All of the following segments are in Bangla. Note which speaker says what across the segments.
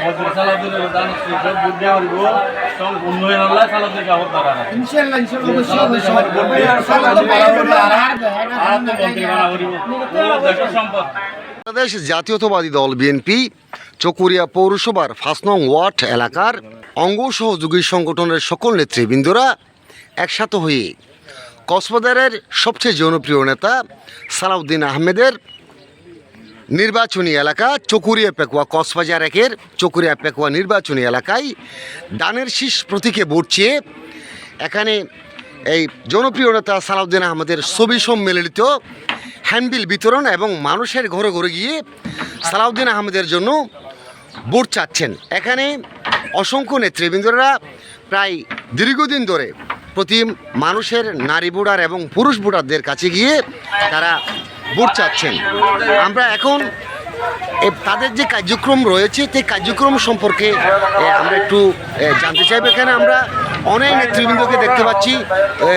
Speaker 1: মন্ত্রী সালাউদ্দিনের দান সব বুদ্ধি হরিব সব উন্নয়ন আল্লাহ সালাউদ্দিন কাপড় দ্বারা
Speaker 2: ইনশাআল্লাহ ইনশাআল্লাহ অবশ্যই
Speaker 1: সালাউদ্দিন বুদ্ধি আর সালাউদ্দিন বাড়া হরিব আর আর তো মন্ত্রী বানা হরিব ও দেশের সম্পদ।
Speaker 3: বাংলাদেশ জাতীয়তাবাদী দল বিএনপি চকুরিয়া পৌরসভার ফার্স্ট নং ওয়ার্ড এলাকার অঙ্গ সহযোগী সংগঠনের সকল নেতৃবৃন্দরা একসাথে হয়ে কক্সবাজারের সবচেয়ে জনপ্রিয় নেতা সালাউদ্দিন আহমেদের নির্বাচনী এলাকা চকুরিয়া পেকুয়া, কক্সবাজার একের চকুরিয়া পেকুয়া নির্বাচনী এলাকায় দানের শীষ প্রতীকে ভোট চেয়ে এখানে এই জনপ্রিয় নেতা সালাউদ্দিন আহমেদের ছবি সম্মেলিত হ্যান্ডবিল বিতরণ এবং মানুষের ঘরে ঘরে গিয়ে সালাউদ্দিন আহমেদের জন্য ভোট চাচ্ছেন। এখানে অসংখ্য নেতৃবৃন্দরা প্রায় দীর্ঘদিন ধরে প্রতি মানুষের নারী ভোটার এবং পুরুষ ভোটারদের কাছে গিয়ে তারা ভোট চাচ্ছেন। আমরা এখন তাদের যে কার্যক্রম রয়েছে সেই কার্যক্রম সম্পর্কে আমরা একটু জানতে চাইব এখানে আমরা অনেক নেতৃবৃন্দকে দেখতে পাচ্ছি এ,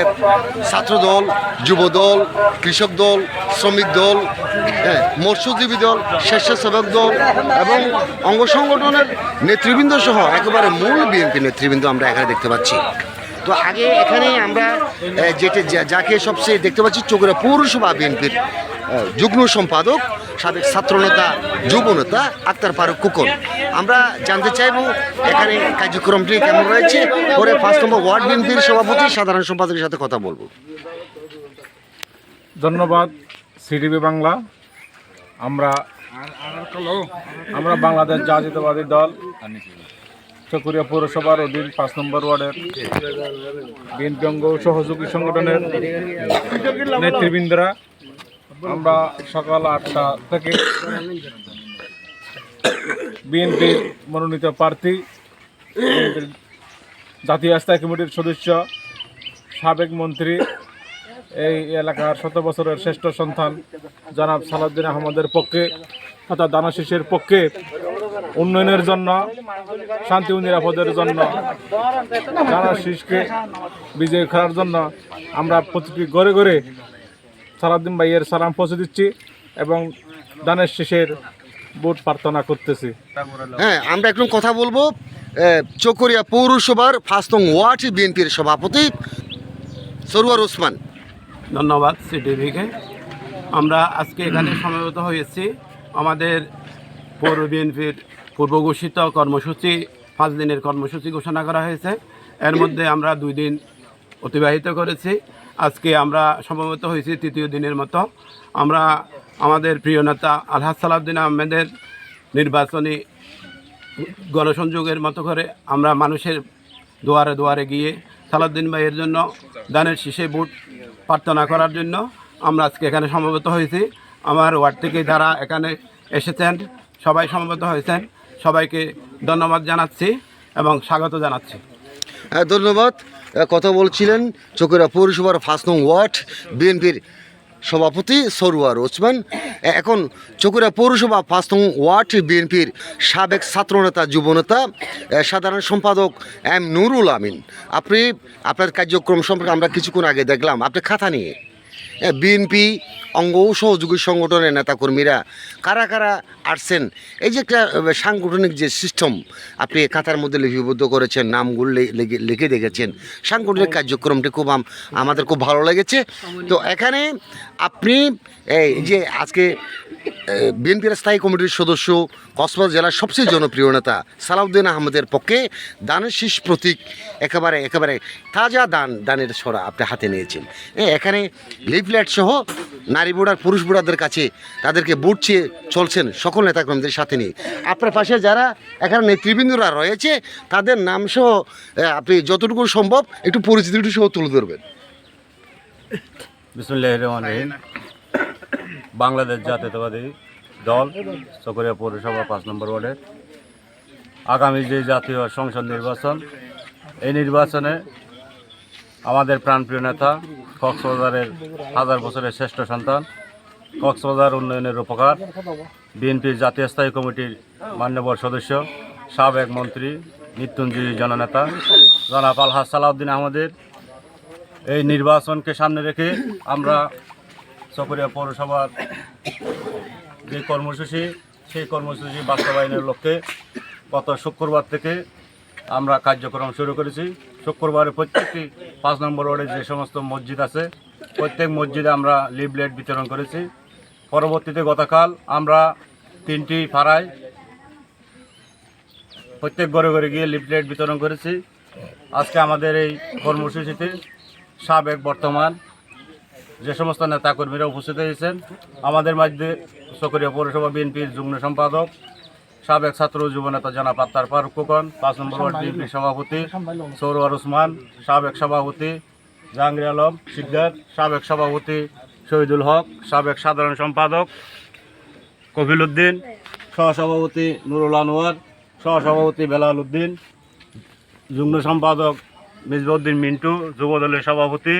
Speaker 3: ছাত্রদল যুবদল কৃষক দল শ্রমিক দল হ্যাঁ, মৎস্যজীবী দল স্বেচ্ছাসেবক দল এবং অঙ্গ সংগঠনের নেতৃবৃন্দ সহ একেবারে মূল বিএনপি নেতৃবৃন্দ আমরা এখানে দেখতে পাচ্ছি। তো আগে এখানে আমরা যেটা যাকে সবচেয়ে দেখতে পাচ্ছি চোখরা পৌরসভা বিএনপির যুগ্ম সম্পাদক, সাবেক ছাত্রনেতা, যুবনেতা আক্তার ফারুক কুকন। আমরা জানতে চাইব এখানে কার্যক্রমটি কেমন রয়েছে? পরে ফার্স্ট নম্বর ওয়ার্ড বিএনপির সভাপতি, সাধারণ সম্পাদকের সাথে কথা বলব।
Speaker 4: ধন্যবাদ, সিডিবি বাংলা। আমরা আমরা বাংলাদেশ জাতীয়তাবাদী দল, চকুরিয়া পৌরসভার অধীন পাঁচ নম্বর ওয়ার্ডের বিএনপি অঙ্গ সহযোগী সংগঠনের নেতৃবৃন্দরা আমরা সকাল আটটা থেকে বিএনপির মনোনীত প্রার্থী জাতীয় স্থায়ী কমিটির সদস্য, সাবেক মন্ত্রী, এই এলাকার শত বছরের শ্রেষ্ঠ সন্তান জনাব সালাউদ্দিন আহমদের পক্ষে তথা দানাশিসের পক্ষে উন্নয়নের জন্য, শান্তি ও নিরাপদের জন্য দানাশিসকে বিজয় করার জন্য আমরা প্রতিটি ঘরে ঘরে সালাউদ্দিন ভাইয়ের সালাম পৌঁছে দিচ্ছি এবং দানের শেষের ভোট প্রার্থনা করতেছি।
Speaker 3: হ্যাঁ আমরা একটু কথা বলব চকরিয়া পৌরসভার ফার্স্ট নং ওয়ার্ড বিএনপির সভাপতি সরুয়ার ওসমান।
Speaker 5: ধন্যবাদ সিটিভিকে আমরা আজকে এখানে সমবেত হয়েছি। আমাদের পৌর বিএনপির পূর্ব ঘোষিত কর্মসূচি পাঁচ দিনের কর্মসূচি ঘোষণা করা হয়েছে। এর মধ্যে আমরা দুই দিন অতিবাহিত করেছি। আজকে আমরা সমবেত হয়েছি তৃতীয় দিনের মতো। আমরা আমাদের প্রিয় নেতা আলহাজ সালাউদ্দিন আহমেদের নির্বাচনী গণসংযোগের মতো করে আমরা মানুষের দুয়ারে দুয়ারে গিয়ে সালাউদ্দিন ভাইয়ের জন্য দানের শীষে বুট প্রার্থনা করার জন্য আমরা আজকে এখানে সমবেত হয়েছি। আমার ওয়ার্ড থেকে যারা এখানে এসেছেন, সবাই সমবেত হয়েছেন। সবাইকে ধন্যবাদ জানাচ্ছি এবং স্বাগত জানাচ্ছি।
Speaker 3: ধন্যবাদ। কথা বলছিলেন চকুরা পৌরসভার ফার্স্ট নং ওয়ার্ড, বিএনপির সভাপতি সরুয়ার ওসমান। এখন চকুরা পৌরসভা ফার্স্ট নং ওয়ার্ড, বিএনপির সাবেক ছাত্রনেতা, যুবনেতা সাধারণ সম্পাদক এম নুরুল আমিন। আপনি আপনার কার্যক্রম সম্পর্কে আমরা কিছুক্ষণ আগে দেখলাম। আপনি খাতা নিয়ে বিএনপি অঙ্গ ও সহযোগী সংগঠনের নেতাকর্মীরা কারা কারা আসছেন? এই যে একটা সাংগঠনিক যে সিস্টেম আপনি খাতার মধ্যে লিপিবদ্ধ করেছেন নামগুলো লেগে- লিখে দেখেছেন সাংগঠনিক কার্যক্রমটি খুব আমাদের খুব ভালো লেগেছে। তো এখানে আপনি এই যে আজকে বিএনপির স্থায়ী কমিটির সদস্য কক্সবাজার জেলার সবচেয়ে জনপ্রিয় নেতা সালাউদ্দিন আহমেদের পক্ষে দানের শীষ প্রতীক একেবারে একেবারে তাজা দান, দানের ছড়া আপনি হাতে নিয়েছেন। এখানে লিফলেট সহ নারী ভোটার পুরুষ বুড়াদের কাছে তাদেরকে বুট চেয়ে চলছেন সকল নেতাকর্মীদের সাথে নিয়ে। আপনার পাশে যারা এখানে নেতৃবৃন্দরা রয়েছে, তাদের নাম সহ আপনি যতটুকু সম্ভব একটু পরিচিতিটু সহ তুলে ধরবেন।
Speaker 1: বাংলাদেশ জাতীয়তাবাদী দল, চকরিয়া পৌরসভা পাঁচ নম্বর ওয়ার্ডের আগামী যে জাতীয় সংসদ নির্বাচন, এই নির্বাচনে আমাদের প্রাণপ্রিয় নেতা, কক্সবাজারের হাজার বছরের শ্রেষ্ঠ সন্তান, কক্সবাজার উন্নয়নের উপকার, বিএনপির জাতীয় স্থায়ী কমিটির মান্যবর সদস্য, সাবেক মন্ত্রী, মৃত্যুঞ্জয়ী জননেতা, জনাব আলহাজ সালাউদ্দিন আহমদের। এই নির্বাচনকে সামনে রেখে আমরা চকরিয়া পৌরসভার যে কর্মসূচি, সেই কর্মসূচি বাস্তবায়নের লক্ষ্যে গত শুক্রবার থেকে আমরা কার্যক্রম শুরু করেছি। শুক্রবারে প্রত্যেকটি পাঁচ নম্বর ওয়ার্ডে যে সমস্ত মসজিদ আছে, প্রত্যেক মসজিদে আমরা লিফলেট বিতরণ করেছি। পরবর্তীতে গতকাল আমরা তিনটি পাড়ায় প্রত্যেক ঘরে ঘরে গিয়ে লিফলেট বিতরণ করেছি। আজকে আমাদের এই কর্মসূচিতে সাবেক বর্তমান যে সমস্ত নেতাকর্মীরা উপস্থিত হয়েছেন আমাদের মধ্যে চকরিয়া পৌরসভা বিএনপির যুগ্ম সম্পাদক সাবেক ছাত্র যুবনেতা জানা পাত্তার ফারুক খোকন পাঁচ নম্বর ওয়ার্ড বিএনপির সভাপতি সৌরওয়ার ওসমান সাবেক সভাপতি জাহাঙ্গীর আলম শিকদার সাবেক সভাপতি শহীদুল হক সাবেক সাধারণ সম্পাদক কফিল উদ্দিন সহসভাপতি নুরুল আনোয়ার সহসভাপতি বেলাল উদ্দিন যুগ্ম সম্পাদক মিসবউদ্দিন মিন্টু যুবদলের সভাপতি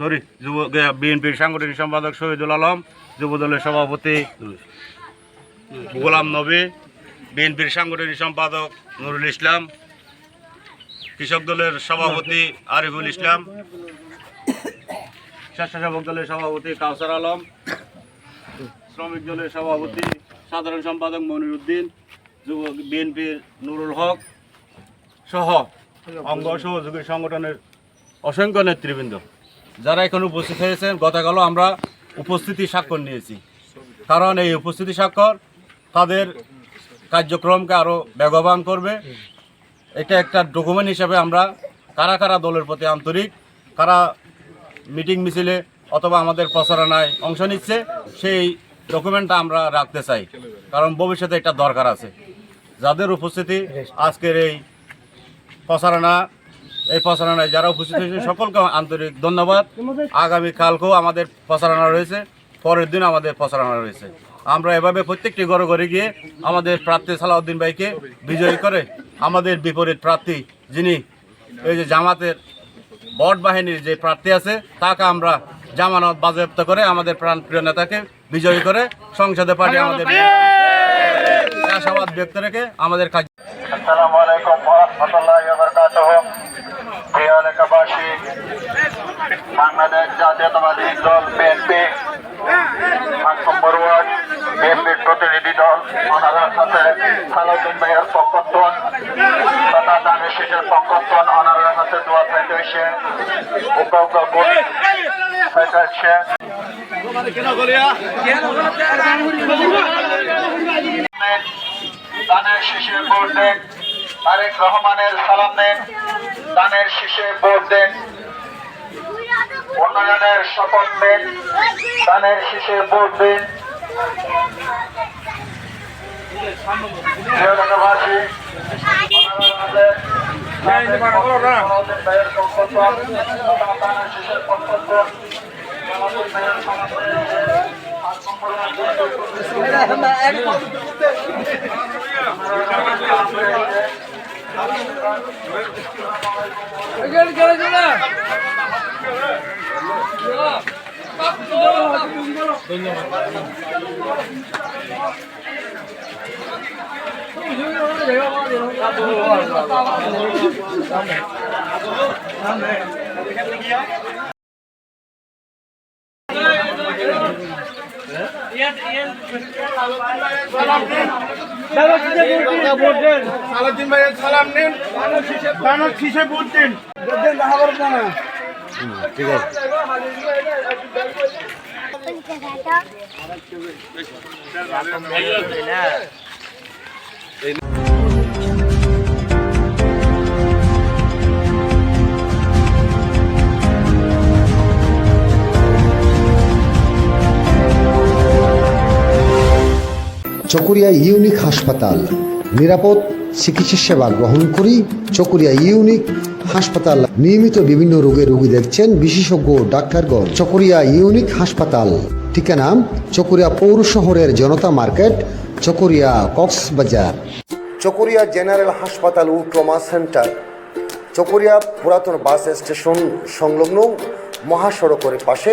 Speaker 1: সরি, যুব বিএনপির সাংগঠনিক সম্পাদক শহীদুল আলম, যুবদলের সভাপতি গোলাম নবী, বিএনপির সাংগঠনিক সম্পাদক নুরুল ইসলাম, কৃষক দলের সভাপতি আরিফুল ইসলাম, স্বেচ্ছাসেবক দলের সভাপতি কাউসার আলম, শ্রমিক দলের সভাপতি সাধারণ সম্পাদক মনির উদ্দিন, যুব বিএনপির নুরুল হক সহ অঙ্গ সহযোগী সংগঠনের অসংখ্য নেতৃবৃন্দ। যারা এখানে উপস্থিত হয়েছেন গতকাল আমরা উপস্থিতি স্বাক্ষর নিয়েছি। কারণ এই উপস্থিতি স্বাক্ষর তাদের কার্যক্রমকে আরও বেগবান করবে। এটা একটা ডকুমেন্ট হিসাবে আমরা কারা কারা দলের প্রতি আন্তরিক, কারা মিটিং মিছিলে অথবা আমাদের প্রচারণায় অংশ নিচ্ছে, সেই ডকুমেন্টটা আমরা রাখতে চাই। কারণ ভবিষ্যতে এটা দরকার আছে। যাদের উপস্থিতি আজকের এই প্রচারণা এই প্রচারণায় যারা উপস্থিত হয়েছে সকলকে আন্তরিক ধন্যবাদ। আগামী কালকেও আমাদের প্রচারণা রয়েছে পরের দিন আমাদের প্রচারণা রয়েছে। আমরা এভাবে প্রত্যেকটি ঘরে ঘরে গিয়ে আমাদের প্রার্থী সালাউদ্দিন ভাইকে বিজয়ী করে আমাদের বিপরীত প্রার্থী যিনি এই যে জামাতের বট বাহিনীর যে প্রার্থী আছে তাকে আমরা জামানত বাজেয়াপ্ত করে আমাদের প্রাণপ্রিয় নেতাকে বিজয়ী করে সংসদে পাঠিয়ে আমাদের আশাবাদ ব্যক্ত রেখে আমাদের কাজ
Speaker 2: আসসালামু আলাইকুম রহমতুল্লাহ বরকাতুহ। প্রিয় এলাকাবাসী, বাংলাদেশ জাতীয়তাবাদী দল বিএনপি পাঁচ নম্বর ওয়ার্ড, বিএনপির প্রতিনিধি দল ওনার সাথে সালাউদ্দিন ভাইয়ের পক্ষত্বন তথা দানের শেষের পক্ষত্বন ওনার কাছে দোয়া চাইতে এসে উকা উকা করে চাইতে দানের শীষে ভোট তারেক রহমানের সালাম দেন দানের শীষে ভোট দেন, উন্নয়নের শপথ নেন, দানের শীষে ভোট দেন। প্রিয় এলাকাবাসী, আমাদের ভাইয়ের
Speaker 4: সালাদিন ভাইয়ের সালাম নিন। দানত শীষে ভোট দিন।
Speaker 3: চকরিয়া ইউনিক হাসপাতাল। নিরাপদ চিকিৎসা সেবা গ্রহণ করি চকরিয়া ইউনিক হাসপাতাল নিয়মিত বিভিন্ন রোগের রোগী দেখছেন বিশেষজ্ঞ ডাক্তারগণ। চকরিয়া ইউনিক হাসপাতাল। ঠিকানা চকরিয়া পৌর শহরের জনতা মার্কেট, চকরিয়া কক্সবাজার। চকরিয়া জেনারেল হাসপাতাল ও ট্রমা সেন্টার। চকরিয়া পুরাতন বাস স্টেশন সংলগ্ন মহাসড়কের পাশে